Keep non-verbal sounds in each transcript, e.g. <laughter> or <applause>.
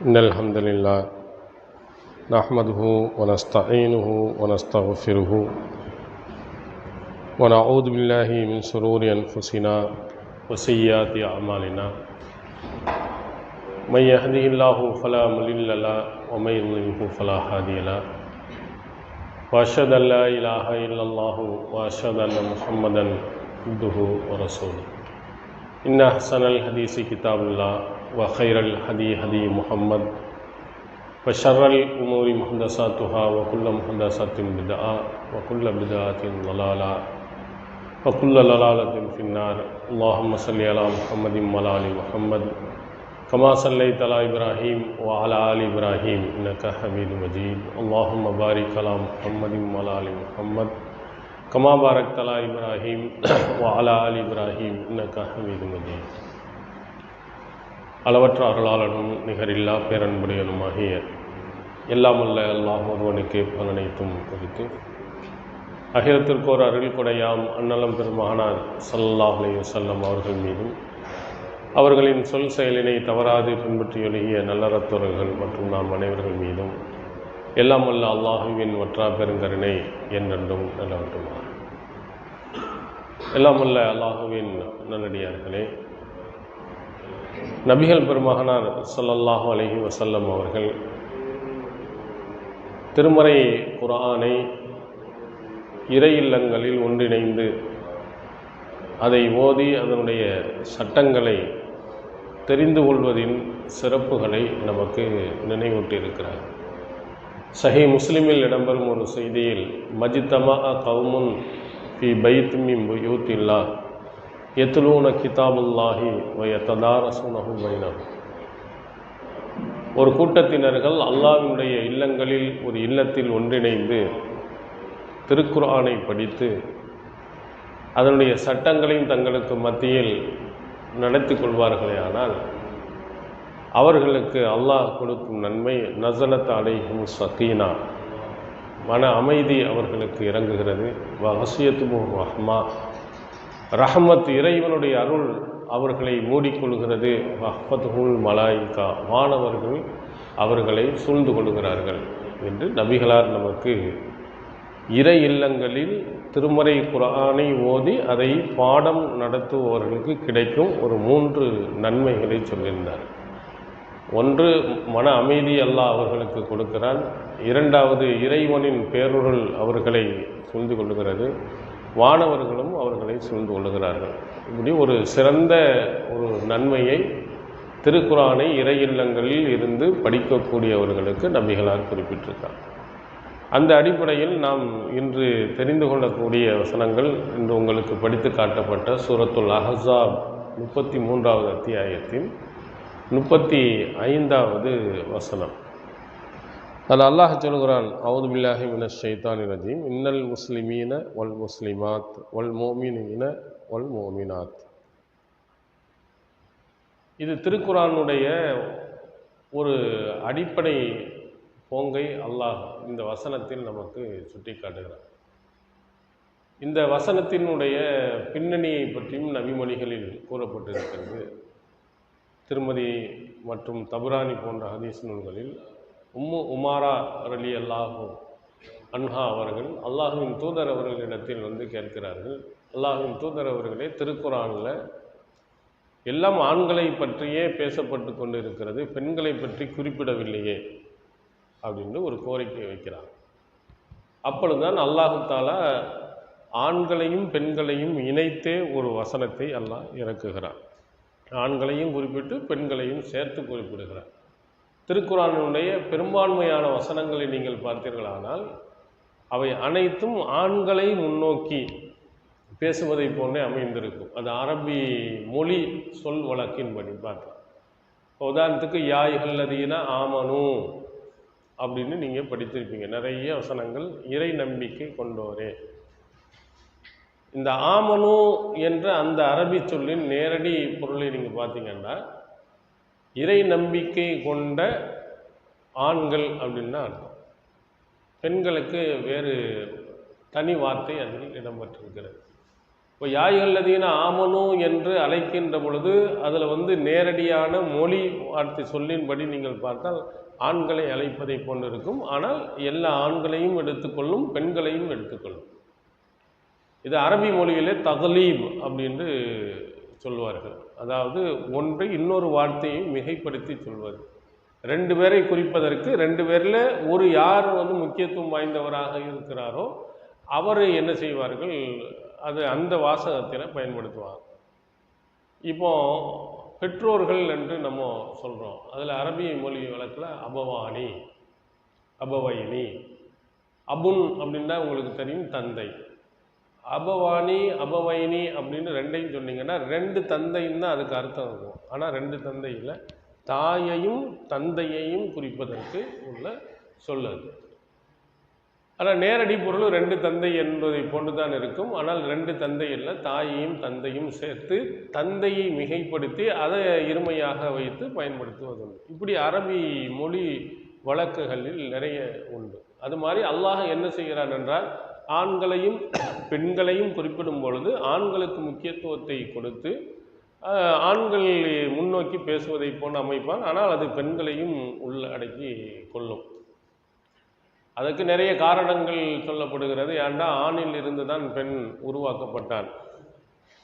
إن الحمد لله نحمده ونستعينه ونستغفره ونعوذ بالله من شرور أنفسنا وسيئات أعمالنا. من يهده الله فلا مضل له ومن يضلله فلا هادي له. وأشهد أن لا إله إلا الله وأشهد أن محمدا عبده ورسوله. إن أحسن الحديث كتاب الله. وخير الهدي هدي محمد وشر الأمور محدثاتها وكل محدثة بدعة وكل بدعة ضلالة وكل ضلالة في النار. اللهم صل على محمد وعلى آل محمد كما صليت على إبراهيم وعلى آل إبراهيم إنك حميد مجيد. اللهم بارك على محمد وعلى آل محمد كما باركت على إبراهيم <clears throat> وعلى آل إبراهيم إنك حميد مجيد. அளவற்ற அருளாளனும் நிகரில்லா பேரன்புடையனுமாகிய எல்லாமல்ல அல்லாஹ் ஒருவனுக்கே பலனைத்தும் குறித்து அகிலத்திற்கு ஒரு அருள் கொடையாம் அன்னலம் பெருமகனார் சல்லாஹ் செல்லம் அவர்கள் மீதும். அவர்களின் சொல் செயலினை தவறாது பின்பற்றி எழுகிய நல்லறத்தோர்கள் மற்றும் நாம் அனைவர்கள் மீதும். எல்லாம் வல்ல அல்லாஹுவின் வற்றா பெருங்கருணை என்றென்றும் நிலவட்டுமா? எல்லாம் வல்ல அல்லாஹுவின் நல்லடியார்களே நபிகள் பெருமகனார் சொல்லல்லாஹு அலஹி வசல்லம் அவர்கள் திருமறை குரானை இறை இல்லங்களில் ஒன்றிணைந்து அதை ஓதி அதனுடைய சட்டங்களை தெரிந்து கொள்வதின் சிறப்புகளை நமக்கு நினைவூட்டியிருக்கிறார். சஹி முஸ்லிமில் இடம்பெறும் ஒரு செய்தியில் மஜித்தமா கவுமுன் பி பைத் யூத்தில்லா எத்துலூன கிதாபுல்லாஹி வய ததாரசுனஹு ஒரு கூட்டத்தினர்கள் அல்லாவினுடைய இல்லங்களில் ஒரு இல்லத்தில் ஒன்றிணைந்து திருக்குர்ஆனை படித்து அதனுடைய சட்டங்களையும் தங்களுக்கு மத்தியில் நடத்தி கொள்வார்களே ஆனால் அவர்களுக்கு அல்லாஹ் கொடுக்கும் நன்மை நசலத் அலைஹும் சக்கீனா மன அமைதி அவர்களுக்கு இறங்குகிறது. வசியத்து ரஹ்மா. ரஹமத் இறைவனுடைய அருள் அவர்களை மூடிக்கொள்கிறது. வஹ்பத்துல் மலாய்கா. மாணவர்கள் அவர்களை சூழ்ந்து கொள்கிறார்கள் என்று நபிகளார் நமக்கு இறை இல்லங்களில் திருமறை குரானை ஓதி அதை பாடம் நடத்துபவர்களுக்கு கிடைக்கும் ஒரு மூன்று நன்மைகளை சொல்லியிருந்தார். ஒன்று மன அமைதி அல்லாஹ் அவர்களுக்கு கொடுக்கிறான். இரண்டாவது இறைவனின் பேருருள் அவர்களை சூழ்ந்து கொள்கிறது. வானவர்களும் அவர்களை சூழ்ந்து கொள்கிறார்கள் இப்படி ஒரு சிறந்த ஒரு நன்மையை திருக்குறானை இறை இல்லங்களில் இருந்து படிக்கக்கூடியவர்களுக்கு நபிகளார் குறிப்பிட்டிருக்கார். அந்த அடிப்படையில் நாம் இன்று தெரிந்து கொள்ளக்கூடிய வசனங்கள் இன்று உங்களுக்கு படித்து காட்டப்பட்ட சூரத்துல் அஹசாப் முப்பத்தி மூன்றாவது அத்தியாயத்தின் முப்பத்தி ஐந்தாவது வசனம். அதில் அல்லாஹ் சொல்கிறான் அவுது பில்லாஹி மின ஷைத்தான் ரஜீம். இன்னல் முஸ்லிமீன வல் முஸ்லிமாத் வல் மோமினீன வல் மோமினாத். இது திருக்குறானுடைய ஒரு அடிப்படை போங்கை அல்லாஹ் இந்த வசனத்தில் நமக்கு சுட்டி காட்டுகிறார் இந்த வசனத்தினுடைய பின்னணியை பற்றியும் நபிமொழிகளில் கூறப்பட்டிருக்கிறது. திருமதி மற்றும் தபுராணி போன்ற ஹதீஸ் நூல்களில் உம்மு உமாரா அலி அல்லாஹூ அன்ஹா அவர்கள் அல்லாஹுவின் தூதர் அவர்களிடத்தில் வந்து கேட்கிறார்கள். அல்லாஹுவின் தூதர் அவர்களே திருக்குறானில் எல்லாம் ஆண்களை பற்றியே பேசப்பட்டு கொண்டு இருக்கிறது பெண்களை பற்றி குறிப்பிடவில்லையே அப்படின்னு ஒரு கோரிக்கை வைக்கிறார். அப்பொழுதுதான் அல்லாஹு ஆண்களையும் பெண்களையும் இணைத்தே ஒரு வசனத்தை அல்லாஹ் இறக்குகிறார் ஆண்களையும் குறிப்பிட்டு பெண்களையும் சேர்த்து குறிப்பிடுகிறார் திருக்குறானுடைய பெரும்பான்மையான வசனங்களை நீங்கள் பார்த்தீர்களானால் அவை அனைத்தும் ஆண்களை முன்னோக்கி பேசுவதை போன்றே அமைந்திருக்கும். அது அரபி மொழி சொல் வழக்கின்படி பார்த்தோம் உதாரணத்துக்கு யாய் அல்லதீனா ஆமனு அப்படின்னு நீங்கள் படித்திருப்பீங்க. நிறைய வசனங்கள் இறை நம்பிக்கை கொண்டோரே. இந்த ஆமனு என்ற அந்த அரபி சொல்லின் நேரடி பொருளை நீங்கள் பார்த்தீங்கன்னா இறை நம்பிக்கை கொண்ட ஆண்கள் அப்படின்னு தான் அர்த்தம். பெண்களுக்கு வேறு தனி வார்த்தை அதில் இடம்பெற்றிருக்கிறது. இப்போ யாய்கல்லதீன ஆமனு என்று அழைக்கின்ற பொழுது அதில் வந்து நேரடியான மொழி வார்த்தை சொல்லின்படி நீங்கள் பார்த்தால் ஆண்களை அழைப்பதை போன்று இருக்கும் ஆனால் எல்லா ஆண்களையும் எடுத்துக்கொள்ளும் பெண்களையும் எடுத்துக்கொள்ளும். இது அரபி மொழியிலே தகலீப் அப்படின்னு சொல்வார்கள். அதாவது ஒன்றை இன்னொரு வார்த்தையை மிகைப்படுத்தி சொல்வது. ரெண்டு பேரை குறிப்பதற்கு ரெண்டு பேரில் ஒரு யார் வந்து முக்கியத்துவம் வாய்ந்தவராக இருக்கிறாரோ அவர் என்ன செய்வார்கள்? அது அந்த வாசகத்தில் பயன்படுத்துவாங்க. இப்போ பெற்றோர்கள் என்று நம்ம சொல்கிறோம் அதில் அரபி மொழி வழக்கில் அபவானி அபவயினி அபுன் அப்படின்னா உங்களுக்கு தெரியும் தந்தை. அபவானி அபவைனி அப்படின்னு ரெண்டையும் சொன்னீங்கன்னா ரெண்டு தந்தைன்னு தான் அதுக்கு அர்த்தம் இருக்கும். ஆனால் ரெண்டு தந்தை இல்லை. தாயையும் தந்தையையும் குறிப்பதற்கு உள்ள சொல்லுது ஆனால் நேரடி பொருள் ரெண்டு தந்தை என்பதை போன்று தான் இருக்கும். ஆனால் ரெண்டு தந்தை இல்லை. தாயையும் தந்தையும் சேர்த்து தந்தையை மிகைப்படுத்தி அதை இருமையாக வைத்து பயன்படுத்துவதுண்டு இப்படி அரபி மொழி வழக்குகளில் நிறைய உண்டு. அது மாதிரி அல்லாஹ் என்ன செய்கிறான் என்றால் ஆண்களையும் பெண்களையும் குறிப்பிடும் பொழுது ஆண்களுக்கு முக்கியத்துவத்தை கொடுத்து ஆண்கள் முன்னோக்கி பேசுவதை போன்று அமைப்பான் ஆனால் அது பெண்களையும் உள்ளடக்கி கொள்ளும். அதற்கு நிறைய காரணங்கள் சொல்லப்படுகிறது. ஏன்டா ஆணில் இருந்து தான் பெண் உருவாக்கப்பட்டான்.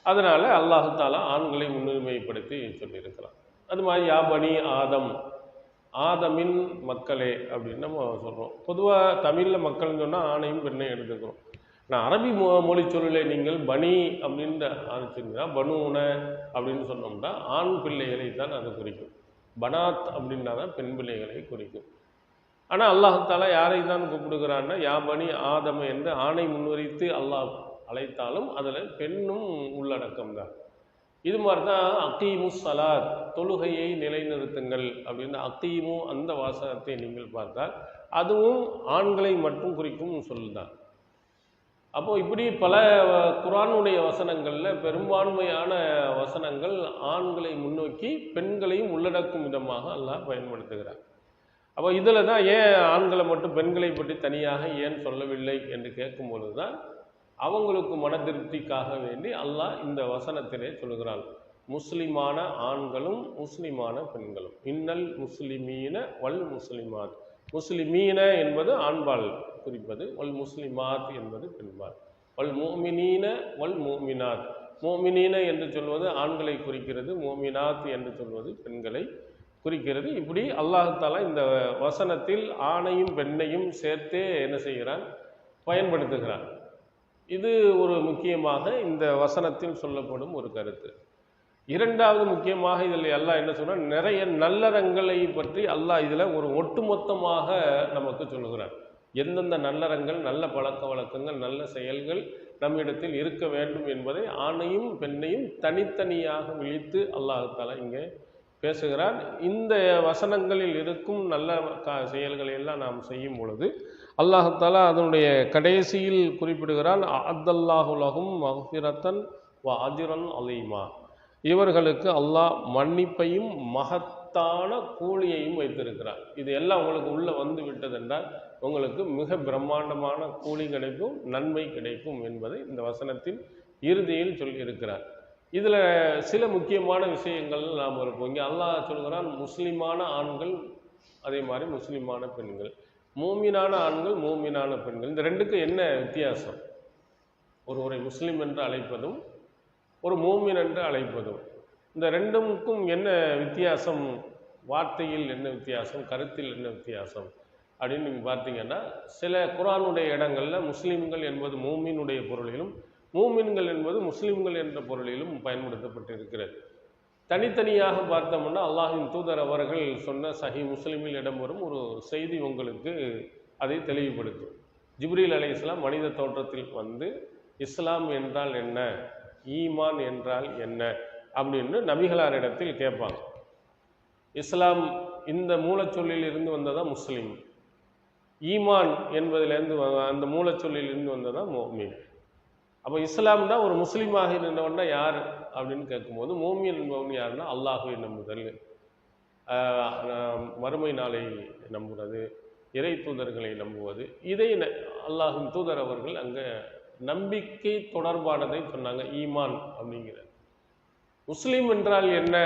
அதனால் அல்லாஹாலா ஆண்களை முன்னுரிமைப்படுத்தி சொல்லியிருக்கிறான். அது மாதிரி யாபனி ஆதம் ஆதமின் மக்களே அப்படின்னு நம்ம சொல்கிறோம் பொதுவாக தமிழில் மக்கள்னு சொன்னால் ஆணையும் பெண்ணையும் எடுத்துக்கிறோம். நான் அரபி மொ மொழி சொல்லில் நீங்கள் பனி அப்படின்னு ஆரம்பிச்சிருந்தா பனூன அப்படின்னு சொன்னோம்னா ஆண் பிள்ளைகளை தான் அது குறிக்கும். பனாத் அப்படின்னா தான் பெண் பிள்ளைகளை குறிக்கும். ஆனால் அல்லாஹால யாரை தான் கூப்பிடுகிறான்னா யாபனி ஆதம என்று ஆணை முன்வரித்து அல்லாஹ் அழைத்தாலும் அதில் பெண்ணும் உள்ளடக்கம் தான். இது மாதிரி தான் அக்கீமு சலாத் தொழுகையை நிலைநிறுத்துங்கள் அப்படின்னு அக்கீமு அந்த வாசகத்தை நீங்கள் பார்த்தால் அதுவும் ஆண்களை மட்டும் குறிக்கும் சொல்லுதான். அப்போது இப்படி பல குரானுடைய வசனங்களில் பெரும்பான்மையான வசனங்கள் ஆண்களை முன்னோக்கி பெண்களையும் உள்ளடக்கும் விதமாக அல்லாஹ் பயன்படுத்துகிறார் அப்போ இதில் தான் ஏன் ஆண்களை மட்டும் பெண்களை பற்றி தனியாக ஏன் சொல்லவில்லை என்று கேட்கும் பொழுது தான் அவங்களுக்கு மன திருப்திக்காக வேண்டி அல்லாஹ் இந்த வசனத்திலே சொல்கிறான் முஸ்லிமான ஆண்களும் முஸ்லிமான பெண்களும். இன்னல் முஸ்லிமீன வல் முஸ்லிமாத். முஸ்லிமீன என்பது ஆண்பால் குறிப்பது வல் முஸ்லிமாத் என்பது பெண்பால் வல் மோமினீன வல் மோமினாத் மோமினீன என்று சொல்வது ஆண்களை குறிக்கிறது மோமினாத் என்று சொல்வது பெண்களை குறிக்கிறது. இப்படி அல்லாஹ் தாலா இந்த வசனத்தில் ஆணையும் பெண்ணையும் சேர்த்தே என்ன செய்கிறான்? பயன்படுத்துகிறான். இது ஒரு முக்கியமாக இந்த வசனத்தில் சொல்லப்படும் ஒரு கருத்து. இரண்டாவது முக்கியமாக இதில் எல்லாம் என்ன சொன்னால் நிறைய நல்லறங்களை பற்றி அல்லாஹ் இதில் ஒரு ஒட்டுமொத்தமாக நமக்கு சொல்லுகிறார் எந்தெந்த நல்லறங்கள் நல்ல பழக்க வழக்கங்கள் நல்ல செயல்கள் நம்மிடத்தில் இருக்க வேண்டும் என்பதை ஆணையும் பெண்ணையும் தனித்தனியாக விழித்து அல்லாஹால இங்கே பேசுகிறான். இந்த வசனங்களில் இருக்கும் நல்ல கா செயல்களை எல்லாம் நாம் செய்யும் பொழுது அல்லாஹாலா அதனுடைய கடைசியில் குறிப்பிடுகிறான் அத்தல்லாஹுலகும் மஹ்பிரத்தன் வ அதிரன் அலீமா. இவர்களுக்கு அல்லாஹ் மன்னிப்பையும் மகத்தான கூலியையும் வைத்திருக்கிறார். இது எல்லாம் உங்களுக்கு உள்ளே வந்து விட்டதென்றால் உங்களுக்கு மிக பிரம்மாண்டமான கூலி கிடைக்கும் நன்மை கிடைக்கும் என்பதை இந்த வசனத்தின் இறுதியில் சொல்லியிருக்கிறார். இதில் சில முக்கியமான விஷயங்கள் நாம் இருப்போம். இங்கே அல்லாஹ் சொல்கிறான் முஸ்லிமான ஆண்கள் அதே மாதிரி முஸ்லிமான பெண்கள். மூமினான ஆண்கள் மூமினான பெண்கள். இந்த ரெண்டுக்கும் என்ன வித்தியாசம்? ஒருவரை முஸ்லீம் என்று அழைப்பதும் ஒரு மூமின் என்று அழைப்பதும். இந்த ரெண்டுக்கும் என்ன வித்தியாசம்? வார்த்தையில் என்ன வித்தியாசம்? கருத்தில் என்ன வித்தியாசம்? அப்படின்னு நீங்கள் பார்த்தீங்கன்னா சில குரானுடைய இடங்களில் முஸ்லீம்கள் என்பது மூமினுடைய பொருளிலும் மூமின்கள் என்பது முஸ்லீம்கள் என்ற பொருளிலும் பயன்படுத்தப்பட்டிருக்கிறது. தனித்தனியாக பார்த்தோம்னா அல்லாஹின் தூதர் அவர்கள் சொன்ன சஹி இடம் இடம்பெறும் ஒரு செய்தி உங்களுக்கு அதை தெளிவுபடுத்தும். ஜிப்ரீல் அலை இஸ்லாம் மனித தோற்றத்தில் வந்து இஸ்லாம் என்றால் என்ன? ஈமான் என்றால் என்ன? அப்படின்னு நபிகளாரிடத்தில் கேட்பாங்க. இஸ்லாம் இந்த மூலச்சொல்லில் இருந்து வந்ததா முஸ்லீம்? ஈமான் என்பதிலேருந்து அந்த மூலச்சொல்லில் இருந்து வந்ததா மோமீன் அப்போ இஸ்லாம் தான் ஒரு முஸ்லீமாக இருந்தவன்னா யார் அப்படின்னு கேட்கும்போது மோமியன் என்பவன் யாருன்னா அல்லாஹுவை நம்புதல். மறுமை நாளை நம்புவது இறை தூதர்களை நம்புவது. இதை ந- அல்லாஹின் தூதர் அவர்கள் அங்கே நம்பிக்கை தொடர்பானதை சொன்னாங்க ஈமான் அப்படிங்கிற. முஸ்லீம் என்றால் என்ன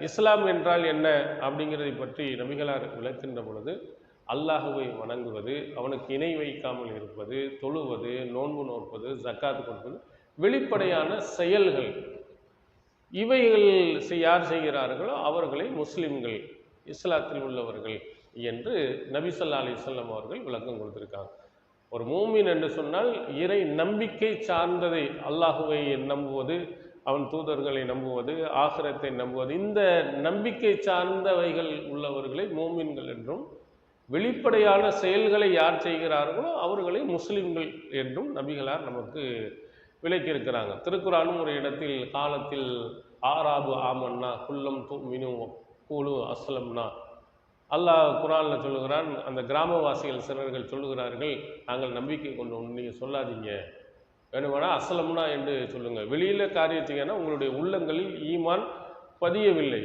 இஸ்லாம் என்றால் என்ன அப்படிங்கிறதை பற்றி நபிகளார் விளக்கின்ற பொழுது அல்லாஹுவை வணங்குவது அவனுக்கு இணை வைக்காமல் இருப்பது தொழுவது நோன்பு நோற்பது ஜக்காத்து கொடுப்பது வெளிப்படையான செயல்கள் இவைகள் யார் செய்கிறார்களோ அவர்களை முஸ்லிம்கள் இஸ்லாத்தில் உள்ளவர்கள் என்று நபிசல்லா ஸல்லல்லாஹு அவர்கள் விளக்கம் கொடுத்துருக்காங்க. ஒரு மூமின் என்று சொன்னால் இறை நம்பிக்கை சார்ந்ததை அல்லாஹுவை நம்புவது அவன் தூதர்களை நம்புவது ஆகரத்தை நம்புவது இந்த நம்பிக்கை சார்ந்தவைகள் உள்ளவர்களை மூமின்கள் என்றும் வெளிப்படையான செயல்களை யார் செய்கிறார்களோ அவர்களை முஸ்லிம்கள் என்றும் நபிகளார் நமக்கு விளக்கியிருக்கிறாங்க. திருக்குறானும் ஒரு இடத்தில் காலத்தில் ஆராபு ஆமன்னா குல்லம் தூ மினு கூலு அஸ்லம்னா. அல்லாஹ் குரானில் சொல்லுகிறான் அந்த கிராமவாசிகள் சிலர்கள் சொல்லுகிறார்கள் நாங்கள் நம்பிக்கை கொண்டோம் நீங்கள் சொல்லாதீங்க. வேணுமானா அசலம்னா என்று சொல்லுங்கள் வெளியில் காரியத்தீங்கன்னா உங்களுடைய உள்ளங்களில் ஈமான் பதியவில்லை.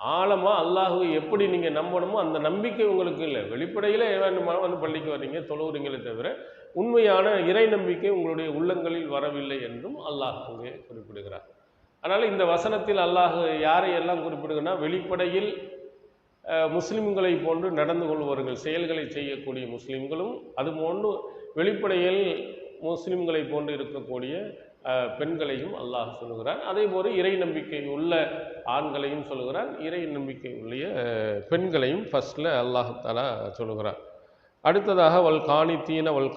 ஆழமாக அல்லாஹுவை எப்படி நீங்கள் நம்பணுமோ அந்த நம்பிக்கை உங்களுக்கு இல்லை. வெளிப்படையில் வேணுமானா வந்து பள்ளிக்கு வர்றீங்க தொழுவுறீங்களே தவிர உண்மையான இறை நம்பிக்கை உங்களுடைய உள்ளங்களில் வரவில்லை என்றும் அல்லாஹ் அங்கே குறிப்பிடுகிறார். அதனால் இந்த வசனத்தில் அல்லாஹ் யாரை எல்லாம் குறிப்பிடுகிறனா வெளிப்படையில் முஸ்லிம்களை போன்று நடந்து கொள்பவர்கள் செயல்களை செய்யக்கூடிய முஸ்லிம்களும் அதுபோன்று வெளிப்படையில் முஸ்லிம்களை போன்று இருக்கக்கூடிய பெண்களையும் அல்லாஹ் சொல்லுகிறார் அதே போல இறை நம்பிக்கை உள்ள ஆண்களையும் சொல்லுகிறார் இறை நம்பிக்கை உள்ள பெண்களையும் ஃபஸ்ட்டில் அல்லாஹ் தாலா சொல்லுகிறார் அடுத்ததாக வல்காணி தீன வல்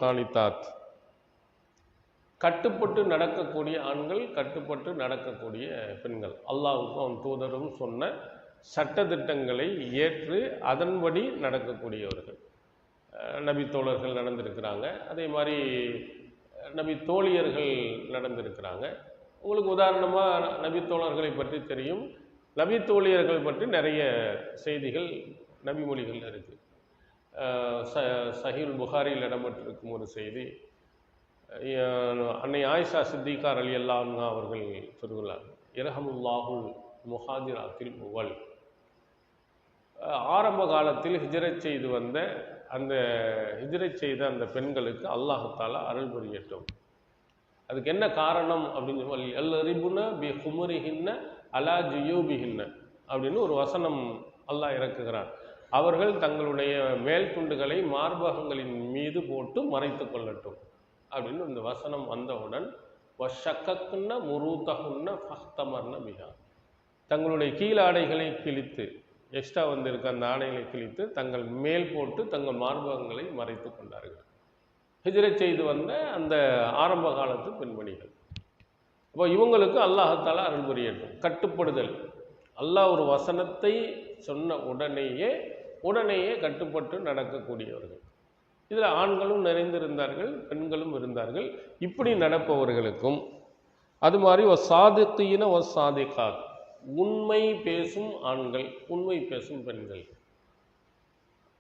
கட்டுப்பட்டு நடக்கக்கூடிய ஆண்கள் கட்டுப்பட்டு நடக்கக்கூடிய பெண்கள். அல்லாவுக்கும் அவன் தூதரும் சொன்ன சட்டத்திட்டங்களை ஏற்று அதன்படி நடக்கக்கூடியவர்கள். நபி தோழர்கள் நடந்திருக்கிறாங்க. அதே மாதிரி நபி தோழியர்கள் நடந்திருக்கிறாங்க. உங்களுக்கு உதாரணமாக நபி தோழர்களை பற்றி தெரியும். நபி தோழியர்கள் பற்றி நிறைய செய்திகள் நபிமொழிகள் இருக்குது ச சஹீல் புகாரியில் இடம்பெற்றிருக்கும் ஒரு செய்தி. அன்னை ஆயிஷா சித்திகார் அலி அல்லாஹா அவர்கள் சொல்கிறார் இரஹமுல்லாஹுல் முஹாஜிராத்தில் முவல் ஆரம்ப காலத்தில் ஹிஜரை செய்து வந்த அந்த ஹிஜரை செய்த அந்த பெண்களுக்கு அல்லாஹத்தால் அருள் புரியட்டும். அதுக்கு என்ன காரணம் அப்படின்னு சொல்லி அல்லரிபுன பி ஹுமரிஹின்ன அலா ஜியூபிஹின்ன அப்படின்னு ஒரு வசனம் அல்லாஹ் இறக்குகிறான். அவர்கள் தங்களுடைய மேல் துண்டுகளை மார்பகங்களின் மீது போட்டு மறைத்து கொள்ளட்டும். அப்படின்னு இந்த வசனம் வந்தவுடன் வஷக்கக்குன்ன முருத்தகுன்ன ஃபஹ்தமர்ன பிஹா. தங்களுடைய கீழாடைகளை கிழித்து எக்ஸ்ட்ரா வந்திருக்க அந்த ஆடைகளை கிழித்து தங்கள் மேல் போட்டு தங்கள் மார்பகங்களை மறைத்து கொண்டார்கள். ஹிஜ்ரத் செய்து வந்த அந்த ஆரம்ப காலத்து பெண்மணிகள். அப்போ இவங்களுக்கு அல்லாஹத்தால் அருள் புரியட்டும். கட்டுப்படுதல். அல்லாஹ் ஒரு வசனத்தை சொன்ன உடனேயே உடனேயே கட்டுப்பட்டு நடக்கக்கூடியவர்கள். இதில் ஆண்களும் நிறைந்திருந்தார்கள் பெண்களும் இருந்தார்கள். இப்படி நடப்பவர்களுக்கும் அது மாதிரி ஒரு சாதித்தீன ஒரு சாதிக்காத். உண்மை பேசும் ஆண்கள் உண்மை பேசும் பெண்கள்.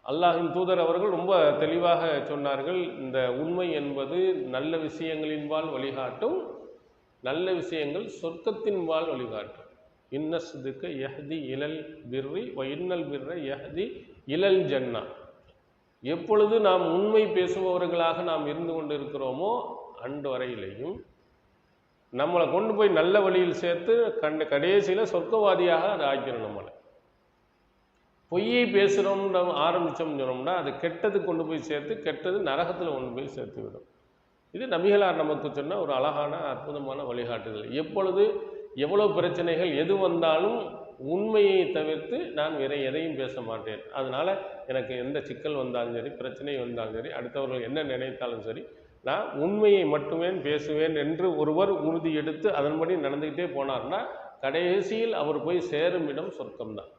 அல்லாஹின் தூதர் அவர்கள் ரொம்ப தெளிவாக சொன்னார்கள் இந்த உண்மை என்பது நல்ல விஷயங்களின்பால் வழிகாட்டும் நல்ல விஷயங்கள் சொர்க்கத்தின்பால் வழிகாட்டும். இன்ன சிதுக்க யஹ்தி இலல் பிர்ரி வ இன்னல் பிர்ர யஹ்தி இளல் ஜன்னா. எப்பொழுது நாம் உண்மை பேசுபவர்களாக நாம் இருந்து கொண்டு இருக்கிறோமோ அன்று வரையிலையும் நம்மளை கொண்டு போய் நல்ல வழியில் சேர்த்து கண்ட கடைசியில் சொர்க்கவாதியாக அதை ஆக்கிடும் நம்மளை. பொய்யை பேசுகிறோம்னு ஆரம்பித்தோம்னு சொன்னோம்னா அது கெட்டது கொண்டு போய் சேர்த்து கெட்டது நரகத்தில் கொண்டு போய் சேர்த்து விடும். இது நபிகளார் நமக்கு சொன்ன ஒரு அழகான அற்புதமான வழிகாட்டுதல். எப்பொழுது எவ்வளோ பிரச்சனைகள் எது வந்தாலும் உண்மையை தவிர்த்து நான் வேற எதையும் பேச மாட்டேன். அதனால் எனக்கு எந்த சிக்கல் வந்தாலும் சரி பிரச்சனை வந்தாலும் சரி அடுத்தவர்கள் என்ன நினைத்தாலும் சரி நான் உண்மையை மட்டுமே பேசுவேன் என்று ஒருவர் உறுதி எடுத்து அதன்படி நடந்துக்கிட்டே போனார்னா கடைசியில் அவர் போய் சேரும் இடம் சொர்க்கம்தான்.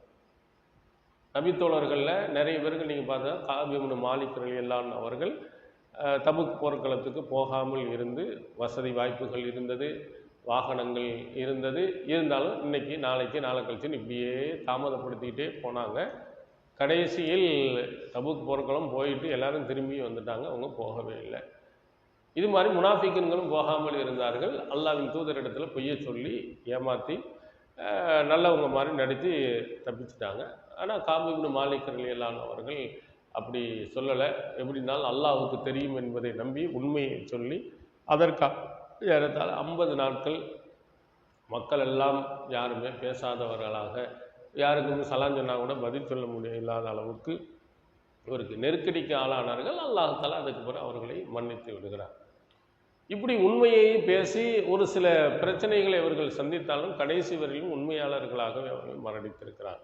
நபித்தோழர்களில் நிறைய பேருக்கு நீங்கள் பார்த்தா காபியமுன மாலிக்கர்கள் எல்லாம் அவர்கள் அஹ், தபுக் போர்க்களத்துக்கு போகாமல் இருந்து வசதி வாய்ப்புகள் இருந்தது. வாகனங்கள் இருந்தது. இருந்தாலும் இன்னைக்கு நாளைக்கு நாளை கழிச்சுன்னு இப்படியே தாமதப்படுத்திக்கிட்டே போனாங்க. கடைசியில் தபுக் போர்க்களம் போயிட்டு எல்லாரும் திரும்பி வந்துட்டாங்க. அவங்க போகவே இல்லை. இது மாதிரி முனாஃபிக்கன்களும் போகாமல் இருந்தார்கள். அல்லாவின் தூதரிடத்தில் பொய்ய சொல்லி ஏமாற்றி நல்லவங்க மாதிரி நடித்து தப்பிச்சிட்டாங்க. ஆனால் காபிபின் மாலிகர்கள் எல்லாம் அவர்கள் அப்படி சொல்லலை. எப்படினாலும் அல்லாவுக்கு தெரியும் என்பதை நம்பி உண்மையை சொல்லி அதற்காக ஏறத்தாழ ஐம்பது நாட்கள் மக்கள் எல்லாம் யாருமே பேசாதவர்களாக யாருக்கும் சலான் சொன்னால் கூட பதில் சொல்ல இல்லாத அளவுக்கு இவருக்கு நெருக்கடிக்கு ஆளானார்கள். அல்லாஹால அதுக்கு பிறகு அவர்களை மன்னித்து விடுகிறார். இப்படி உண்மையை பேசி ஒரு சில பிரச்சனைகளை இவர்கள் சந்தித்தாலும் கடைசி வரையிலும் உண்மையாளர்களாகவே அவர்கள் மரணித்திருக்கிறார்.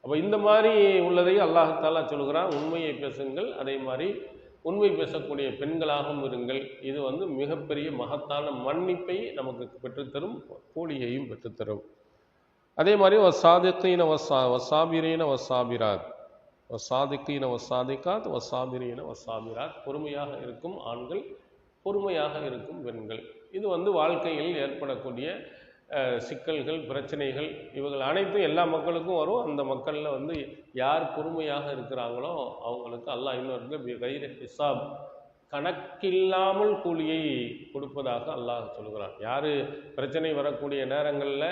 அப்போ இந்த மாதிரி உள்ளதை அல்லாஹாலா சொல்கிறான் உண்மையை பேசுங்கள். அதே மாதிரி உண்மை பேசக்கூடிய பெண்களாகவும் இருங்கள். இது வந்து மிகப்பெரிய மகத்தான மன்னிப்பை நமக்கு பெற்றுத்தரும் கூலியையும் பெற்றுத்தரும். அதே மாதிரி வசாதிக்கீன வசா வசாபிரீன வசாபிராத் வசாதிக்கீன வசாதிக்காத் வசாபிரீன வசாபிராத் பொறுமையாக இருக்கும் ஆண்கள் பொறுமையாக இருக்கும் பெண்கள். இது வந்து வாழ்க்கையில் ஏற்படக்கூடிய சிக்கல்கள் பிரச்சனைகள் இவைகள் அனைத்தும் எல்லா மக்களுக்கும் வரும். அந்த மக்களில் வந்து யார் பொறுமையாக இருக்கிறாங்களோ அவங்களுக்கு அல்லாஹ் இன்னொரு கைர ஹிசாப் கணக்கில்லாமல் கூலியை கொடுப்பதாக அல்லாஹ் சொல்கிறான். யார் பிரச்சனை வரக்கூடிய நேரங்களில்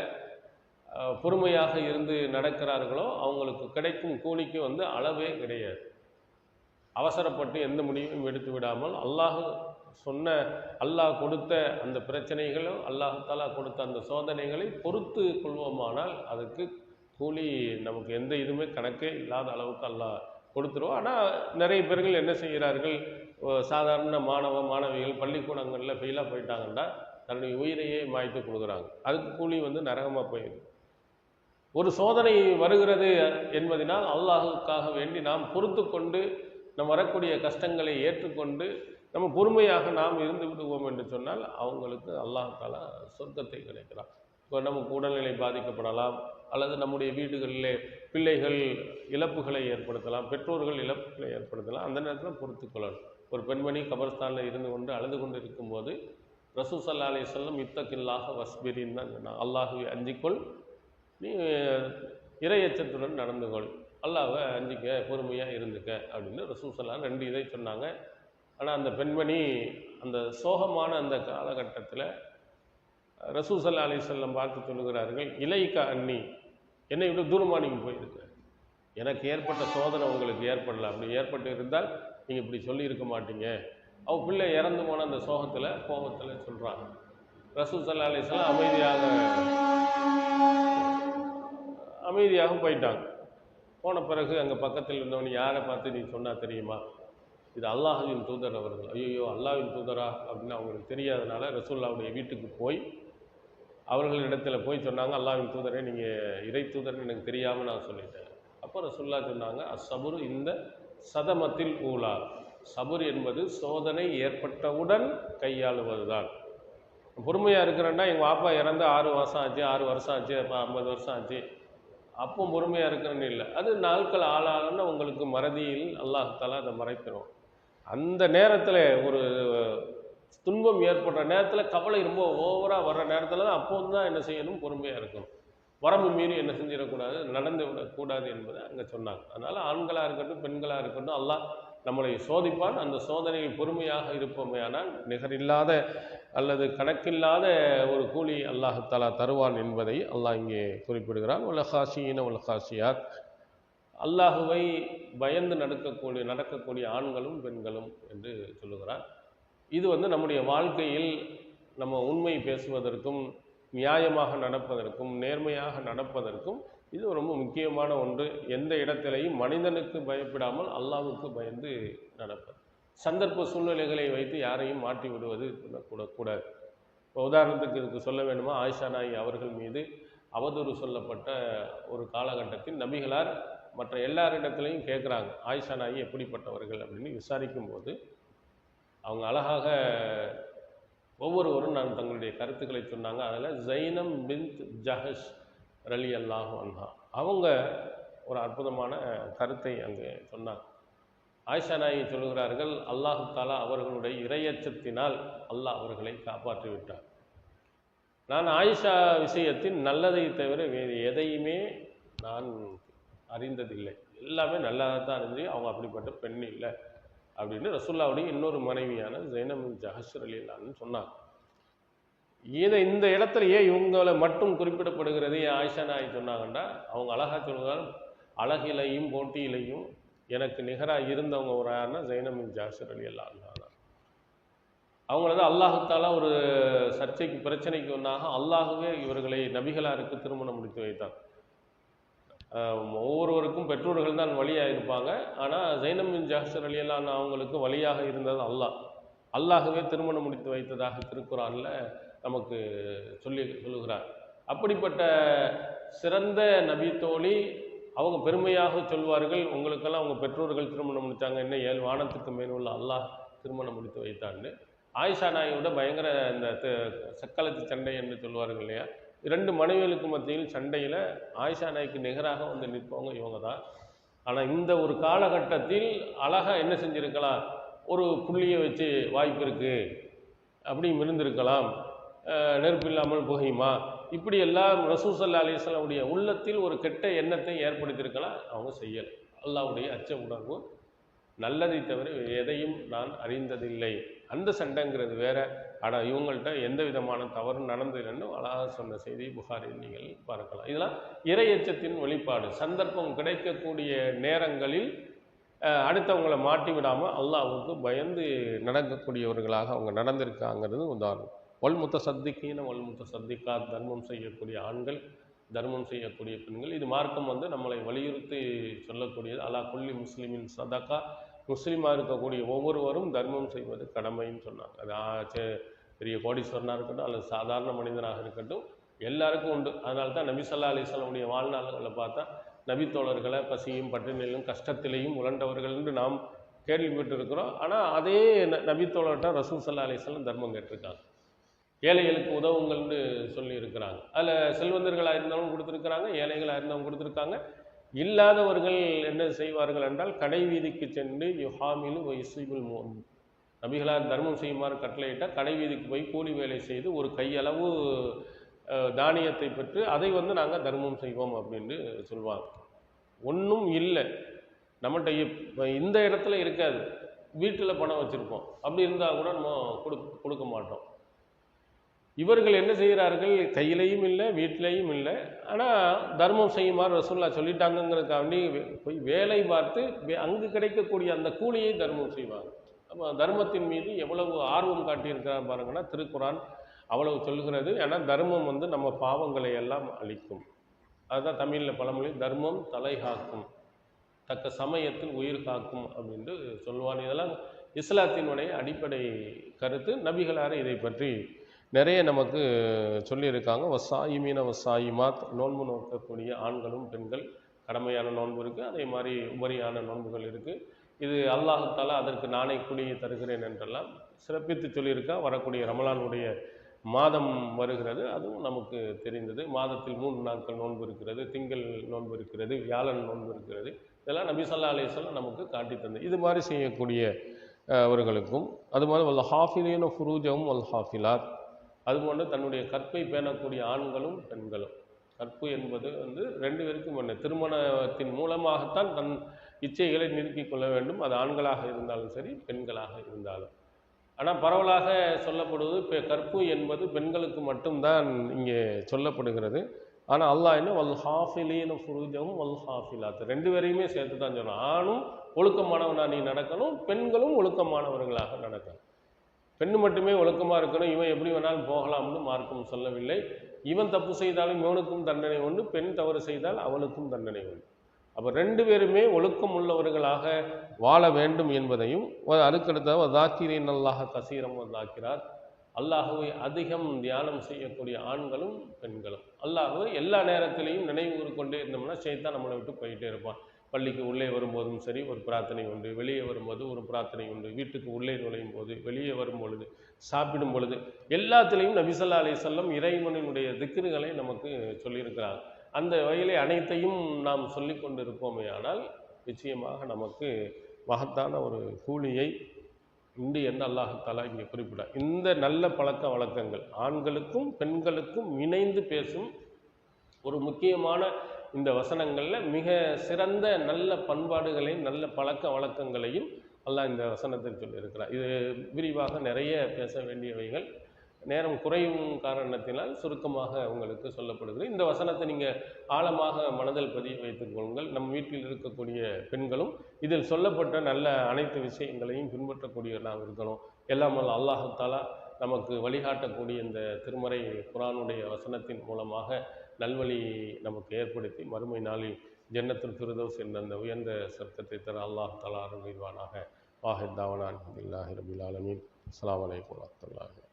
பொறுமையாக இருந்து நடக்கிறார்களோ அவங்களுக்கு கிடைக்கும் கூலிக்கு வந்து அளவே கிடையாது. அவசரப்பட்டு எந்த முடிவையும் எடுத்து விடாமல் அல்லாஹ் சொன்ன அல்லாஹ் கொடுத்த அந்த பிரச்சனைகளும் அல்லாஹாலா கொடுத்த அந்த சோதனைகளை பொறுத்து கொள்வோமானால் அதுக்கு கூலி நமக்கு எந்த இதுவுமே கணக்கே இல்லாத அளவுக்கு அல்லாஹ் கொடுத்துருவோம் ஆனால் நிறைய பேர்கள் என்ன செய்கிறார்கள்? சாதாரண மாணவ மாணவிகள் பள்ளிக்கூடங்களில் ஃபெயிலாக போயிட்டாங்கன்னா தன்னுடைய உயிரையே மாய்த்து கொடுக்குறாங்க. அதுக்கு கூலி வந்து நரகமாக போயிடுது. ஒரு சோதனை வருகிறது என்பதனால் அல்லாஹுக்காக வேண்டி நாம் பொறுத்து கொண்டு நம் வரக்கூடிய கஷ்டங்களை ஏற்றுக்கொண்டு நம்ம பொறுமையாக நாம் இருந்து விடுவோம் என்று சொன்னால் அவங்களுக்கு அல்லாஹால சொர்க்கத்தை கிடைக்கலாம் இப்போ நமக்கு உடல்நிலை பாதிக்கப்படலாம் அல்லது நம்முடைய வீடுகளிலே பிள்ளைகள் இழப்புகளை ஏற்படுத்தலாம் பெற்றோர்கள் இழப்புகளை ஏற்படுத்தலாம் அந்த நேரத்தில் பொறுத்து கொள்ளணும். ஒரு பெண்மணி கபர்ஸ்தானில் இருந்து கொண்டு அழுது கொண்டு இருக்கும்போது ரசூ சல்லா அலி சொல்லம் இத்தக்கில்லாக வஸ்பிரின் தான் சொன்னான். அல்லாஹுவை அஞ்சிக்கொள் நீ இரையச்சத்துடன் நடந்து கொள். அல்லாவை அஞ்சிக்க பொறுமையாக இருந்துக்க அப்படின்னு ரசூசல்லாம் ரெண்டு இதை சொன்னாங்க. ஆனால் அந்த பெண்மணி அந்த சோகமான அந்த காலகட்டத்தில் ரசூசல்லா அலி செல்லம் பார்த்து சொல்லுகிறார்கள் இலைக்கா அண்ணி என்னை விட தூரமாக நீங்கள் போயிருக்க. எனக்கு ஏற்பட்ட சோதனை உங்களுக்கு ஏற்படல. அப்படி ஏற்பட்டு இருந்தால் நீங்கள் இப்படி சொல்லியிருக்க மாட்டீங்க. அவள் பிள்ளை இறந்து போன அந்த சோகத்தில் கோபத்தில் சொல்கிறாங்க ரசூசல்லா அலி செல்லம் அமைதியாக அமைதியாக போயிட்டாங்க. போன பிறகு அங்கே பக்கத்தில் இருந்தவன் யாரை பார்த்து நீ சொன்னால் தெரியுமா? இது அல்லாஹுவின் தூதர் அவர்கள். ஐயோ அல்லாவின் தூதரா அப்படின்னு அவங்களுக்கு தெரியாதனால ரசூல்லாவுடைய வீட்டுக்கு போய் அவர்களிடத்தில் போய் சொன்னாங்க அல்லாவின் தூதரே நீங்கள் இறை தூதர்னு எனக்கு தெரியாமல் நான் சொல்லிட்டேன். அப்போ ரசூல்லா சொன்னாங்க அசபுரு இந்த சதமத்தில் ஊலா சபுர் என்பது சோதனை ஏற்பட்டவுடன் கையாளுவது தான் பொறுமையாக இருக்கிறேன்னா எங்கள் பாப்பா இறந்து ஆறு மாதம் ஆச்சு ஆறு வருஷம் ஆச்சு அப்போ ஐம்பது வருஷம் ஆச்சு. அப்போ பொறுமையாக இருக்கிறேன்னு இல்லை. அது நாட்கள் ஆளாகன்னு உங்களுக்கு மறதியில் அல்லாஹத்தால் அதை மறைக்கிறோம் அந்த நேரத்தில் ஒரு துன்பம் ஏற்படுற நேரத்தில் கவலை ரொம்ப ஓவராக வர்ற நேரத்தில் தான் அப்போது தான் என்ன செய்யணும்? பொறுமையாக இருக்கணும். வரம்பு மீறி என்ன செஞ்சிடக்கூடாது? நடந்து விடக்கூடாது என்பதை அங்கே சொன்னாங்க. அதனால் ஆண்களாக இருக்கட்டும் பெண்களாக இருக்கட்டும் அல்லாஹ் நம்மளை சோதிப்பான். அந்த சோதனையில் பொறுமையாக இருப்போமே ஆனால் நிகரில்லாத அல்லது கணக்கில்லாத ஒரு கூலி அல்லாஹாலா தருவான் என்பதை அல்லாஹ் இங்கே குறிப்பிடுகிறான். உலகாசியின உலகாசியார் அல்லாஹுவை பயந்து நடக்கக்கூடிய நடக்கக்கூடிய ஆண்களும் பெண்களும் என்று சொல்லுகிறார். இது வந்து நம்முடைய வாழ்க்கையில் நம்ம உண்மை பேசுவதற்கும் நியாயமாக நடப்பதற்கும் நேர்மையாக நடப்பதற்கும் இது ரொம்ப முக்கியமான ஒன்று. எந்த இடத்திலையும் மனிதனுக்கு பயப்படாமல் அல்லாவுக்கு பயந்து நடப்பது. சந்தர்ப்ப சூழ்நிலைகளை வைத்து யாரையும் மாட்டி விடுவது கூட கூடாது. இப்போ உதாரணத்துக்கு இதுக்கு சொல்ல வேண்டுமா? ஆயிஷா நாயி அவர்கள் மீது அவதூறு சொல்லப்பட்ட ஒரு காலகட்டத்தில் நபிகளார் மற்ற எல்லாரிடத்துலையும் கேட்குறாங்க ஆயிஷா நாயி எப்படிப்பட்டவர்கள்? அப்படின்னு விசாரிக்கும் போது அவங்க அழகாக ஒவ்வொருவரும் நான் தங்களுடைய கருத்துக்களை சொன்னாங்க. அதில் ஜைனம் பிந்த் ஜஹஷ் ரலி அல்லாஹு அன்ஹா. அவங்க ஒரு அற்புதமான கருத்தை அங்கே சொன்னாங்க. ஆயிஷா நாயி சொல்கிறார்கள் அல்லாஹு தாலா அவர்களுடைய இரையச்சத்தினால் அல்லாஹ் அவர்களை காப்பாற்றி விட்டார். நான் ஆயிஷா விஷயத்தில் நல்லதை தவிர வேறு எதையுமே நான் அறிந்ததில்லை. எல்லாமே நல்லதாக தான் அறிஞ்சு அவங்க அப்படிப்பட்ட பெண் இல்லை. அப்படின்னு ரசுல்லாவுடைய இன்னொரு மனைவியான ஜைனம் ஜஹஷர் அலிலான்னு சொன்னாங்க. இதை இந்த இடத்துல ஏன் இவங்களை மட்டும் குறிப்பிடப்படுகிறது? ஏன் ஆயிஷா நாய் சொன்னாங்கன்னா அவங்க அழகா சொல்லுவாங்க அழகிலையும் போட்டியிலையும் எனக்கு நிகராக இருந்தவங்க ஒரு யாருன்னா ஜைனமின் ஜாசர் அலி அல்லா அவங்கள தான் அல்லாஹுத்தாலா ஒரு சர்ச்சைக்கு பிரச்சனைக்கு ஒன்றாக அல்லாஹுவே இவர்களை நபிகளாருக்கு திருமணம் முடித்து வைத்தான். ஒவ்வொருவருக்கும் பெற்றோர்கள் தான் வழியாக இருப்பாங்க. ஆனால் ஜைனமின் பின் ஜாஹர் அலியல்லான் அவங்களுக்கு வழியாக இருந்தது அல்லாஹ். அல்லாகவே திருமணம் முடித்து வைத்ததாக திருக்குறான்ல நமக்கு சொல்லி சொல்லுகிறார். அப்படிப்பட்ட சிறந்த நபி தோழி அவங்க பெருமையாக சொல்வார்கள். உங்களுக்கெல்லாம் அவங்க பெற்றோர்கள் திருமணம் முடித்தாங்க என்ன ஏழு வானத்துக்கு மேலுள்ள அல்லாஹ் திருமணம் முடித்து வைத்தான்னு. ஆயிஷா நாயோட பயங்கர இந்த சக்கலத்து சக்களத்து சண்டை என்று சொல்வார்கள் இல்லையா? இரண்டு மனைவிகளுக்கு மத்தியில் சண்டையில் ஆயிஷா நாய்க்கு நிகராக வந்து நிற்பவங்க இவங்க தான் ஆனால் இந்த ஒரு காலகட்டத்தில் அழகாக என்ன செஞ்சுருக்கலாம்? ஒரு புள்ளியை வச்சு வாய்ப்பு இருக்குது அப்படி இருந்திருக்கலாம். நெருப்பு இல்லாமல் புகையுமா? இப்படி எல்லாம் ரசூசல்லா அலிஸ்லாமுடைய உள்ளத்தில் ஒரு கெட்ட எண்ணத்தை ஏற்படுத்தியிருக்கலாம். அவங்க செய்யலை. அல்லாவுடைய அச்ச உணர்வு நல்லதை தவிர எதையும் நான் அறிந்ததில்லை. அந்த சண்டைங்கிறது வேற. ஆனால் இவங்கள்ட்ட எந்த விதமான தவறும் நடந்ததில்லைன்னு அழகாக சொன்ன செய்தி புகாரில் நீங்கள் பார்க்கலாம். இதெல்லாம் இறை எச்சத்தின் வெளிப்பாடு. சந்தர்ப்பம் கிடைக்கக்கூடிய நேரங்களில் அடுத்தவங்களை மாட்டி விடாமல் அல்லாவுக்கு பயந்து நடக்கக்கூடியவர்களாக அவங்க நடந்திருக்காங்கிறது உதாரணம். வல்முத்த சத்திக்கீன வல்முத்த சத்திக்கா தர்மம் செய்யக்கூடிய ஆண்கள் தர்மம் செய்யக்கூடிய பெண்கள். இது மார்க்கம் வந்து நம்மளை வலியுறுத்தி சொல்லக்கூடியது. அலா கொல்லி முஸ்லிமின் சதக்கா முஸ்லீமாக இருக்கக்கூடிய ஒவ்வொருவரும் தர்மம் செய்வது கடமைன்னு சொன்னாங்க. அது பெரிய கோடீஸ்வரனாக இருக்கட்டும் அல்லது சாதாரண மனிதனாக இருக்கட்டும் எல்லாருக்கும் உண்டு. அதனால தான் நபி ஸல்லல்லாஹு அலைஹி வாழ்நாள்களில் பார்த்தா நபி தோழர்களை பசியும் பட்டினிலும் கஷ்டத்திலையும் உழண்டவர்கள் என்று நாம் கேள்விப்பட்டிருக்கிறோம். ஆனால் அதே ந- நபி தோழர்கிட்ட ரசூல் சல்லா அலிஸ்லாம் தர்மம் கேட்டிருக்காங்க. ஏழைகளுக்கு உதவுங்கள்னு சொல்லியிருக்கிறாங்க. அதில் செல்வந்தர்களாக இருந்தவங்க கொடுத்துருக்குறாங்க ஏழைகளாக இருந்தவங்க கொடுத்துருக்காங்க. இல்லாதவர்கள் என்ன செய்வார்கள் என்றால் கடை வீதிக்கு சென்று யுஹாமிலு வைசிபுல் மோ நபிகளார் தர்மம் செய்யுமாறு கட்டளையிட்டால் கடை வீதிக்கு போய் கூலி வேலை செய்து ஒரு கையளவு தானியத்தை பெற்று அதை வந்து நாங்கள் தர்மம் செய்வோம் அப்படின்னு சொல்லுவாங்க ஒன்றும் இல்லை. நம்மகிட்ட இப்போ இந்த இடத்துல இருக்காது. வீட்டில் பணம் வச்சுருப்போம். அப்படி இருந்தால் கூட நம்ம கொடு கொடுக்க மாட்டோம். இவர்கள் என்ன செய்கிறார்கள்? கையிலையும் இல்லை வீட்டிலையும் இல்லை. ஆனால் தர்மம் செய்யுமாறு ரசூல்லா சொல்லிட்டாங்கங்கிறதுக்காண்டி போய் வேலை பார்த்து வே- அங்கு கிடைக்கக்கூடிய அந்த கூலியை தர்மம் செய்வாங்க. அப்போ தர்மத்தின் மீது எவ்வளவு ஆர்வம் காட்டியிருக்கிறார் பாருங்கன்னா திருக்குரான் அவ்வளவு சொல்கிறது ஏன்னா தர்மம் வந்து நம்ம பாவங்களை எல்லாம் அழிக்கும். அதுதான் தமிழில் பழமொழி தர்மம் தலை காக்கும். தக்க சமயத்தில் உயிர் காக்கும் அப்படின்ட்டு சொல்லுவான் இதெல்லாம் இஸ்லாத்தினுடைய அடிப்படை கருத்து. நபிகளார் இதை பற்றி நிறைய நமக்கு சொல்லியிருக்காங்க. வசாயிமீன வசாயிமாத் நோன்பு நோக்கக்கூடிய ஆண்களும் பெண்கள் கடமையான நோன்பு இருக்குது அதே மாதிரி உபரியான நோன்புகள் இருக்குது இது அல்லாஹால அதற்கு நானே கூலியை தருகிறேன் என்றெல்லாம் சிறப்பித்து சொல்லியிருக்கா. வரக்கூடிய ரமலானுடைய மாதம் வருகிறது. அதுவும் நமக்கு தெரிந்தது. மாதத்தில் மூன்று நாட்கள் நோன்பு இருக்கிறது திங்கள் நோன்பு இருக்கிறது வியாழன் நோன்பு இருக்கிறது. இதெல்லாம் நபி ஸல்லல்லாஹு அலைஹி நமக்கு காட்டி தந்தது. இது மாதிரி செய்யக்கூடிய அவர்களுக்கும். அது மாதிரி வல்ல ஹாஃபிலேன ஃபுரூஜவும் வல் ஹாஃபிலாத். அதுபோன்று தன்னுடைய கற்பை பேணக்கூடிய ஆண்களும் பெண்களும். கற்பு என்பது வந்து ரெண்டு பேருக்கும் ஒன்று திருமணத்தின் மூலமாகத்தான் தன் இச்சைகளை நிறுத்திக் கொள்ள வேண்டும். அது ஆண்களாக இருந்தாலும் சரி பெண்களாக இருந்தாலும். ஆனால் பரவலாக சொல்லப்படுவது இப்போ கற்பு என்பது பெண்களுக்கு மட்டும்தான் இங்கே சொல்லப்படுகிறது. ஆனால் அல்லாஹ் என்ன? வல் ஹாஃபிலீன ஃபுருஜவும் வல் ஹாஃபிலாத். ரெண்டு பேரையுமே சேர்த்து தான் சொல்லணும். ஆணும் ஒழுக்கமானவனாக நீ நடக்கணும் பெண்களும் ஒழுக்கமானவர்களாக நடக்கணும். பெண் மட்டுமே ஒழுக்கமாக இருக்கணும் இவன் எப்படி வேணாலும் போகலாம்னு மார்க்கம் சொல்லவில்லை. இவன் தப்பு செய்தாலும் இவனுக்கும் தண்டனை உண்டு பெண் தவறு செய்தால் அவளுக்கும் தண்டனை உண்டு. அப்போ ரெண்டு பேருமே ஒழுக்கம் உள்ளவர்களாக வாழ வேண்டும் என்பதையும் வ- அதுக்கடுத்த தாக்கிரின் அல்லாஹ கசீரம் தாக்கிறார் அல்லாஹுவை அதிகம் தியானம் செய்யக்கூடிய ஆண்களும் பெண்களும். அல்லாஹுவை எல்லா நேரத்திலையும் நினைவு கூறிக்கொண்டே இருந்தோம்னா சேர்த்தா நம்மளை விட்டு போயிட்டே இருப்பான். பள்ளிக்கு உள்ளே வரும்போதும் சரி ஒரு பிரார்த்தனை உண்டு. வெளியே வரும்போது ஒரு பிரார்த்தனை உண்டு. வீட்டுக்கு உள்ளே நுழையும் போது வெளியே வரும் பொழுது சாப்பிடும் பொழுது எல்லாத்துலேயும் நபிசல்லா அலைஹிஸ்ஸல்லம் இறைவனினுடைய திக்குறுகளை நமக்கு சொல்லியிருக்கிறாங்க அந்த வகையிலே அனைத்தையும் நாம் சொல்லி கொண்டு இருப்போமே ஆனால் நிச்சயமாக நமக்கு மகத்தான ஒரு கூலியை உண்டு என்று அல்லாஹாலா இங்கே குறிப்பிட இந்த நல்ல பழக்க வழக்கங்கள் ஆண்களுக்கும் பெண்களுக்கும் இணைந்து பேசும் ஒரு முக்கியமான இந்த வசனங்களில் மிக சிறந்த நல்ல பண்பாடுகளையும் நல்ல பழக்க வழக்கங்களையும் அல்லாஹ் இந்த வசனத்தில் சொல்லியிருக்கிறார். இது விரிவாக நிறைய பேச வேண்டியவைகள். நேரம் குறையும் காரணத்தினால் சுருக்கமாக உங்களுக்கு சொல்லப்படுகிறது. இந்த வசனத்தை நீங்கள் ஆழமாக மனதில் பதிய வைத்துக் கொள்ளுங்கள். நம் வீட்டில் இருக்கக்கூடிய பெண்களும் இதில் சொல்லப்பட்ட நல்ல அனைத்து விஷயங்களையும் பின்பற்றக்கூடியவர்களாக இருக்கணும். எல்லாம் வல்ல நமக்கு வழிகாட்டக்கூடிய இந்த திருமறை குரானுடைய வசனத்தின் மூலமாக நல்வழி நமக்கு ஏற்படுத்தி மறுமை நாளில் ஜன்னத்தில் திருதோஸ் என்ற அந்த உயர்ந்த சத்தத்தை தர அல்லாஹ் தலா அருள்வானாக வாஹித் தாவனான் இல்லாஹி ரபில் ஆலமின். அஸ்லாம் வலைக்கம் வரமத்துல்லாஹி